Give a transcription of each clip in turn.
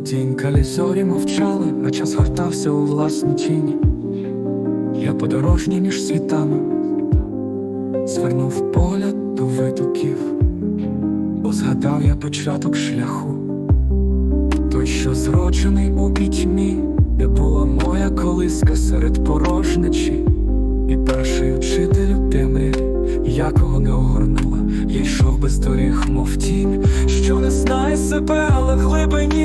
Тінькалі зорі мовчали, а час гортався у власні тіні. Я подорожній між світами, звернув погляд до витоків, бо згадав я початок шляху, той, що зроджений у пітьмі, де була моя колиска серед порожничі, і перший вчитель у темряві, якого не огорнула, я йшов без доріг, мов тінь, що не знає себе, але глибині,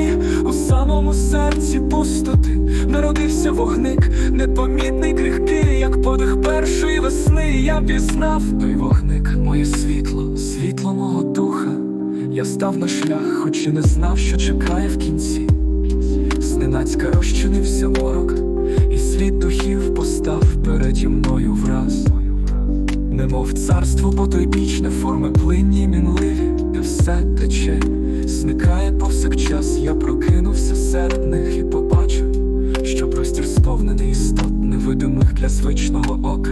у самому серці пустоти, народився вогник, непомітний крихкий, як подих першої весни, я пізнав той вогник, моє світло, світло мого духа. Я став на шлях, хоч і не знав, що чекає в кінці. Зненацька розчинився морок, і світ духів постав переді мною враз. Немов царство потойбічне, форми плинні мінливі, де все тече, зникає повсякчас, я прокинувся серед них і побачив, що простір сповнений істот невидимих для звичного ока,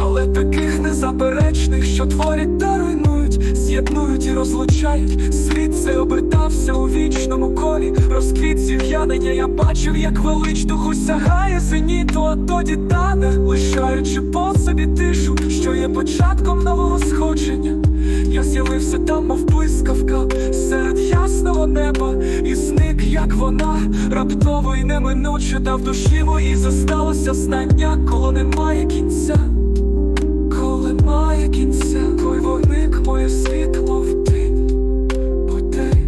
але таких незаперечних, що творять та руйнують, з'єднують і розлучають. Світ це обертався у вічному колі, розквіт зів'янення я бачив, як велич духу сягає зеніту, а тоді тане, лишаючи по собі тишу, що є початком нового сходження. Я з'явився там, мов блискавка, серед ясного неба, вона, раптово і неминуче дав душі моїй. Зосталося знання, коли немає кінця, коли має кінця, той вогник, моє світло в тінь, Потей,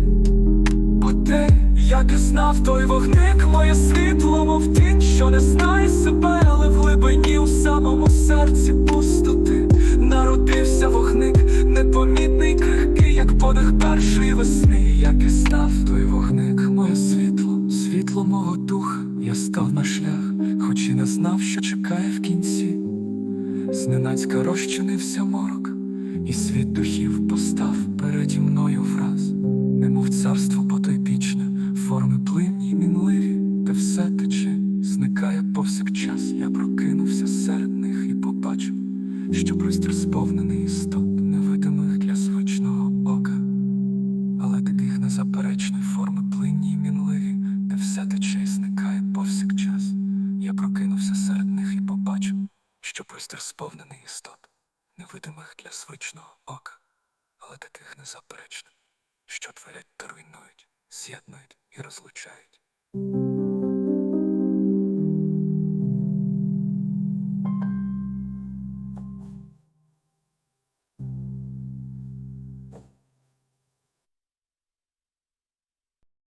потей, як і знав той вогник, моє світло, мов тінь, що не знає себе, але в глибині у самому серці пустоти народився вогник, непомітний крихкий, як подих першої весни, як і світло, мого духа, я став на шлях, хоч і не знав, що чекає в кінці. Зненацька розчинився морок, і світ духів постав переді мною враз, немов царство потойбічне, форми плинні й мінливі, де все тече, зникає повсякчас. Я прокинувся серед них і побачив, що простір сповнений істот, де все тече і зникає повсякчас. Я прокинувся серед них і побачив, що простір сповнений істот, невидимих для звичного ока, але таких незаперечних, що творять та руйнують, з'єднують і розлучають.